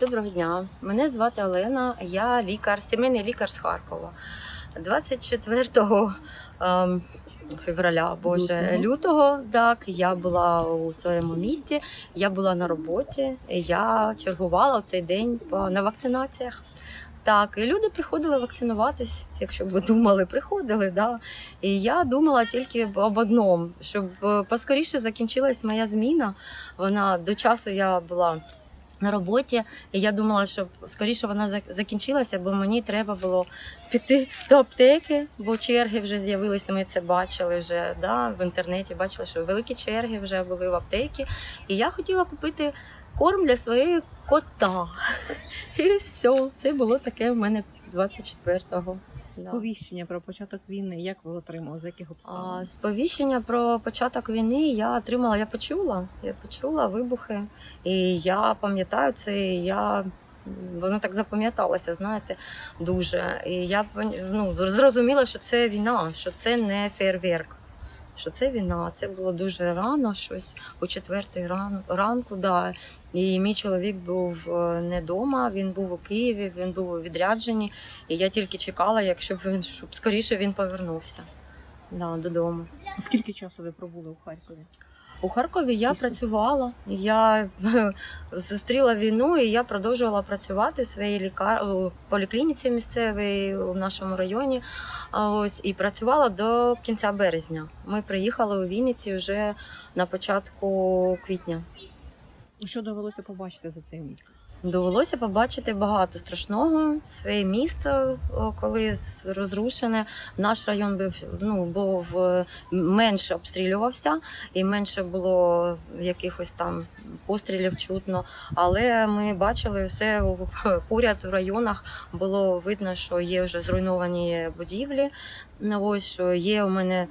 Доброго дня. Мене звати Олена, я лікар, сімейний лікар з Харкова. 24 ем, февраля, боже, Лютого. лютого, так, я була у своєму місті, я була на роботі, я чергувала в цей день на вакцинаціях. Так, і люди приходили вакцинуватись, якщо б ви думали, приходили, да. І я думала тільки об одному, щоб е, поскоріше закінчилась моя зміна. Вона до часу я була на роботі, і я думала, щоб скоріше вона закінчилася, бо мені треба було піти до аптеки, бо черги вже з'явилися. Ми це бачили вже да, в інтернеті. Бачили, що великі черги вже були в аптеці. І я хотіла купити корм для своєї кота. І все, це було таке в мене 24-го. Сповіщення про початок війни, як ви отримали, за яких А, сповіщення про початок війни я отримала, я почула. Я почула вибухи. І я пам'ятаю це, і я. Воно так запам'яталося, знаєте, дуже. І я ну, зрозуміла, що це війна, що це не фейерверк, що це війна. Це було дуже рано, щось о четвертій ран, ранку. Да. І мій чоловік був е, не вдома, він був у Києві, він був у відрядженні. І я тільки чекала, якщо б він щоб скоріше він повернувся да, додому. Скільки часу ви пробули у Харкові? У Харкові я Після- працювала. Я зустріла війну, і я продовжувала працювати у своїй лікар... у поліклініці місцевій у нашому районі. Ось і працювала до кінця березня. Ми приїхали у Вінниці вже на початку квітня. Що довелося побачити за цей місяць? Довелося побачити багато страшного. Своє місто, коли розрушене. Наш район був ну був е, менше обстрілювався і менше було якихось там пострілів чутно. Але ми бачили все поряд в районах. Було видно, що є вже зруйновані будівлі. Ну, Ось що є у мене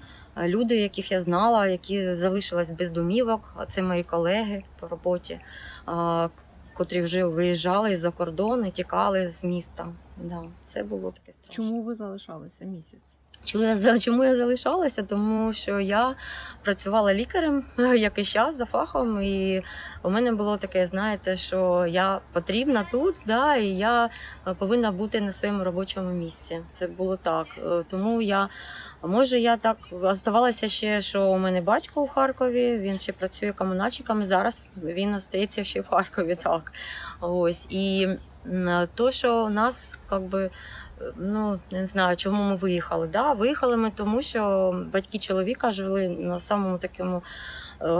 люди, яких я знала, які залишились без домівок. Це мої колеги по роботі. Котрі вже виїжджали за кордон і тікали з міста. Да, це було таке страшно. Чому ви залишалися місяць? Чому я, залишалася? Тому що я працювала лікарем якийсь час за фахом, і у мене було таке, знаєте, що я потрібна тут, да, і я е, повинна бути на своєму робочому місці. Це було так. Е, Тому я, може, я так оставалася ще, що у мене батько у Харкові, він ще працює комунальщиком, зараз він остається ще в Харкові. Так. Ось. І то, що у нас, як би, ну не знаю, чому ми виїхали. Да? Виїхали ми тому, що батьки чоловіка жили на самому такому е,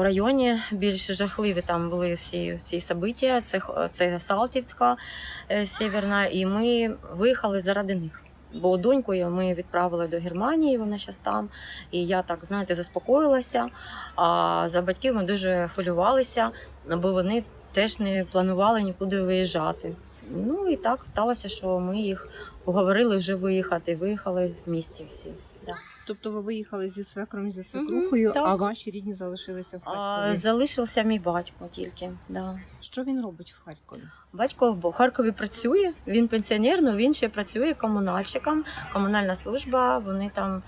районі, більш жахливі там були всі ці события. Це, це Салтівка е, Сєвєрна, і ми виїхали заради них. Бо доньку ми відправили до Германії, вона зараз там. І я так, знаєте, заспокоїлася. А за батьків ми дуже хвилювалися, бо вони теж не планували нікуди виїжджати. Ну і так сталося, що ми їх уговорили вже виїхати. Виїхали в місті всі. Да. Тобто ви виїхали зі свекром, зі свекрухою, так. а ваші рідні залишилися в А, Харкові. залишився мій батько тільки. Да. Що він робить в Харкові? Батько в Харкові працює, він пенсіонер, але він ще працює комунальщиком, комунальна служба, вони там.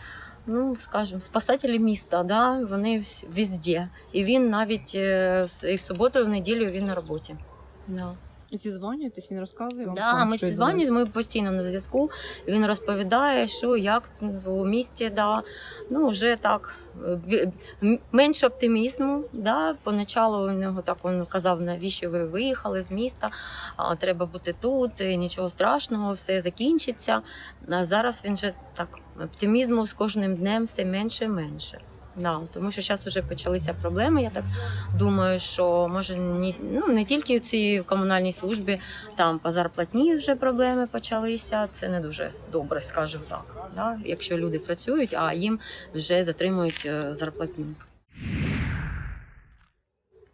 Ну, скажімо, спасателі міста, да? вони вс- везде. І він навіть е, в с- і в суботу, і в неділю він на роботі. Да. Зізвонюєтесь, він розказує вам? Да, ми щось ми постійно на зв'язку. Він розповідає, що як у місті, да. ну вже так е, менше оптимізму. Да. Поначалу у нього так він казав, навіщо ви виїхали з міста, а, треба бути тут, і нічого страшного, все закінчиться. А зараз він же так оптимізму з кожним днем все менше і менше. Да, тому що зараз вже почалися проблеми. Я так думаю, що може ні, ну, не тільки в цій комунальній службі, там по зарплатні вже проблеми почалися. Це не дуже добре, скажімо так. Да? Якщо люди працюють, а їм вже затримують е, зарплатню.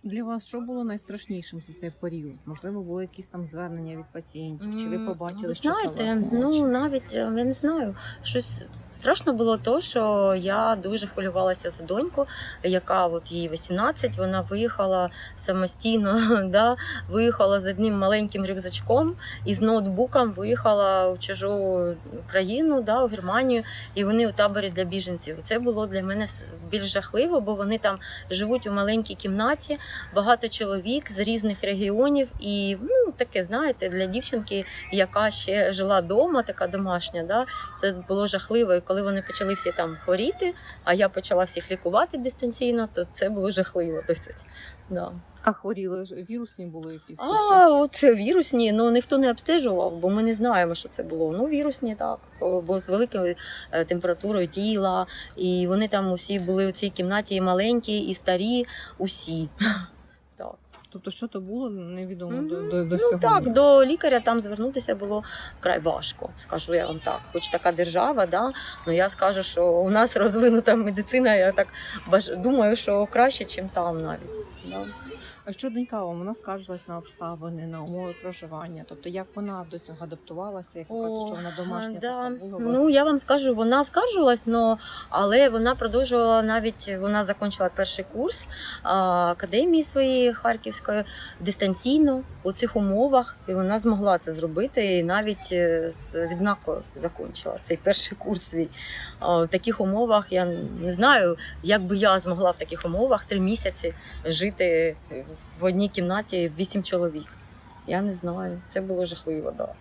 Для вас що було найстрашнішим за цей період? Можливо, були якісь там звернення від пацієнтів? Чи ви побачили? Ви знаєте, власні ну навіть е, я не знаю, щось страшно було то, що я дуже хвилювалася за доньку, яка от їй 18, вона виїхала самостійно, да, виїхала з одним маленьким рюкзачком і з ноутбуком виїхала в чужу країну, да, у Германію, і вони у таборі для біженців. Це було для мене більш жахливо, бо вони там живуть у маленькій кімнаті. Багато чоловік з різних регіонів, і ну таке, знаєте, для дівчинки, яка ще жила вдома, така домашня, да, це було жахливо. І коли вони почали всі там хворіти, а я почала всіх лікувати дистанційно, то це було жахливо досить. Да. А хворіли вірусні були якісь? А от вірусні, ну ніхто не обстежував, бо ми не знаємо, що це було. Ну, вірусні так, бо з великою е, температурою тіла, і вони там усі були у цій кімнаті і маленькі, і старі, усі. Так. Тобто, що то було, невідомо Мгм. до, до, до Ну сьогодні. так, до лікаря там звернутися було вкрай важко, скажу я вам так. Хоч така держава, да, ну я скажу, що у нас розвинута медицина, я так думаю, що краще, ніж там навіть. Да. А що донька вам? Вона скаржилась на обставини, на умови проживання. Тобто, як вона до цього адаптувалася, як кажете, що вона домашня да. така була? Ну я вам скажу, вона скаржилась, но, але вона продовжувала навіть вона закінчила перший курс а, академії своєї харківської дистанційно у цих умовах, і вона змогла це зробити. І навіть е, з відзнакою закінчила цей перший курс свій. А, в таких умовах я не знаю, як би я змогла в таких умовах три місяці жити в одній кімнаті вісім чоловік. Я не знаю, це було жахливо. Да.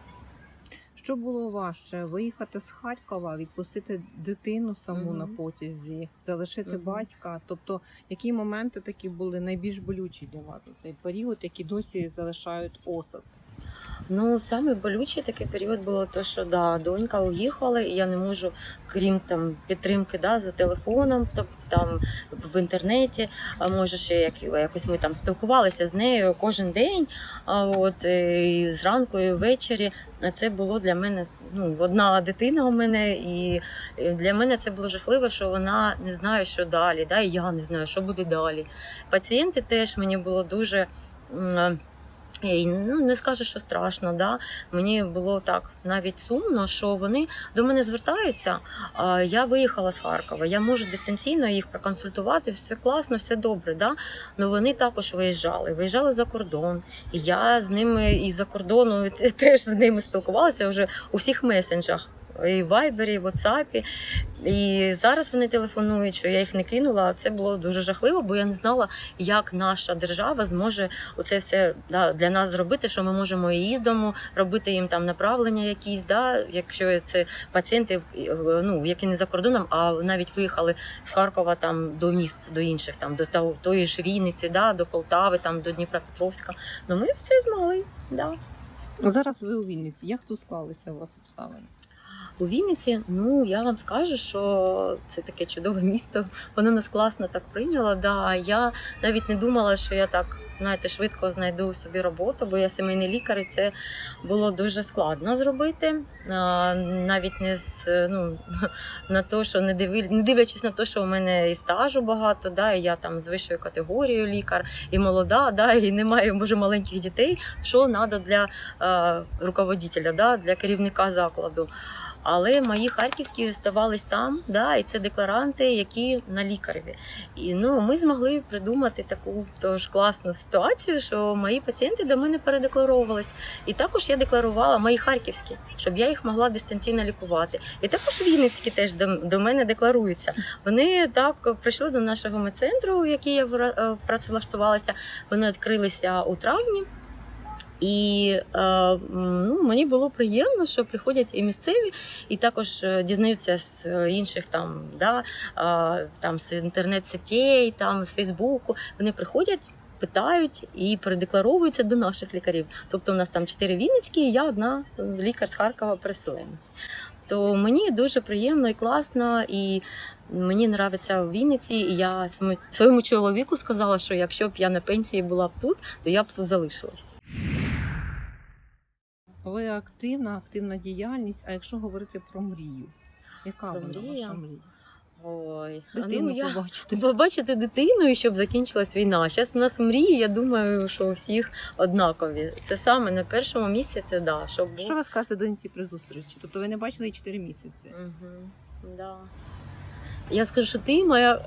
Що було важче? Виїхати з Харкова, відпустити дитину саму Мгм. на потязі, залишити Мгм. батька. Тобто, які моменти такі були найбільш болючі для вас за цей період, які досі залишають осад? Ну, саме болючий такий період було то, що да, донька уїхала, і я не можу, крім там підтримки да, за телефоном, тобто там в інтернеті, а може ще як, якось ми там спілкувалися з нею кожен день. А от е, і зранку, і ввечері. Це було для мене ну, одна дитина у мене, і і для мене це було жахливо, що вона не знає, що далі. Да, і я не знаю, що буде далі. Пацієнти теж мені було дуже. І, ну, не скажу, що страшно, да. Мені було так навіть сумно, що вони до мене звертаються. Я виїхала з Харкова, я можу дистанційно їх проконсультувати, все класно, все добре. Да? Ну вони також виїжджали, виїжджали за кордон. І я з ними і за кордону теж з ними спілкувалася вже у всіх месенджах. І в Вайбері, і в WhatsApp. І зараз вони телефонують, що я їх не кинула. Це було дуже жахливо, бо я не знала, як наша держава зможе оце все да, для нас зробити, що ми можемо і їздимо, робити їм там направлення якісь, да, якщо це пацієнти, ну, які не за кордоном, а навіть виїхали з Харкова там до міст, до інших, там до тої ж Вінниці, да, до Полтави, там до Дніпропетровська. Ну ми все змогли. Да. Зараз ви у Вінниці. Як тут склалися у вас обставини? У Вінниці, ну я вам скажу, що це таке чудове місто. Воно нас класно так прийняло. Да. Я навіть не думала, що я так знаєте, швидко знайду собі роботу, бо я сімейний лікар, і це було дуже складно зробити. Навіть не з ну на те, що не дивлячись, не дивлячись на те, що у мене і стажу багато, да, і я там з вищою категорією лікар, і молода, да, і немає може маленьких дітей. Що треба для е, руководителя, да, для керівника закладу. Але мої харківські ставались там, да, і це декларанти, які на лікареві. І ну ми змогли придумати таку тож класну ситуацію, що мої пацієнти до мене передекларовувались. І також я декларувала мої харківські, щоб я їх могла дистанційно лікувати. І також вінницькі теж до, до мене декларуються. Вони так прийшли до нашого медцентру, який я е, працевлаштувалася. Вони відкрилися у травні. І е, ну, мені було приємно, що приходять і місцеві, і також е, дізнаються з е, інших там, да, там з інтернет-сетей, там з Фейсбуку. Вони приходять. Питають і передекларовуються до наших лікарів. Тобто у нас там чотири Вінницькі, і я одна лікар з Харкова переселенець. То мені дуже приємно і класно, і мені подобається в Вінниці. І я своєму чоловіку сказала, що якщо б я на пенсії була б тут, то я б тут залишилась. Ви активна, активна діяльність. А якщо говорити про мрію, яка Про вона мрію? ваша мрія? Ой, Дитину ну, я... побачити. Побачити дитину і щоб закінчилась війна. Зараз у нас мрії, я думаю, що у всіх однакові. Це саме на першому місці, це да, щоб. Що ви скажете доньці при зустрічі? Тобто ви не бачили її 4 місяці. Угу. Да. Я скажу, що ти моя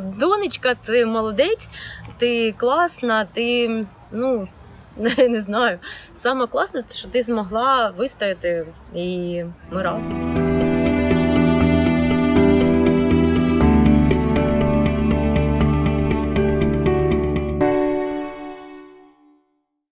донечка, ти молодець, ти класна, ти ну не, не знаю. Саме класне, що ти змогла вистояти, і ми разом.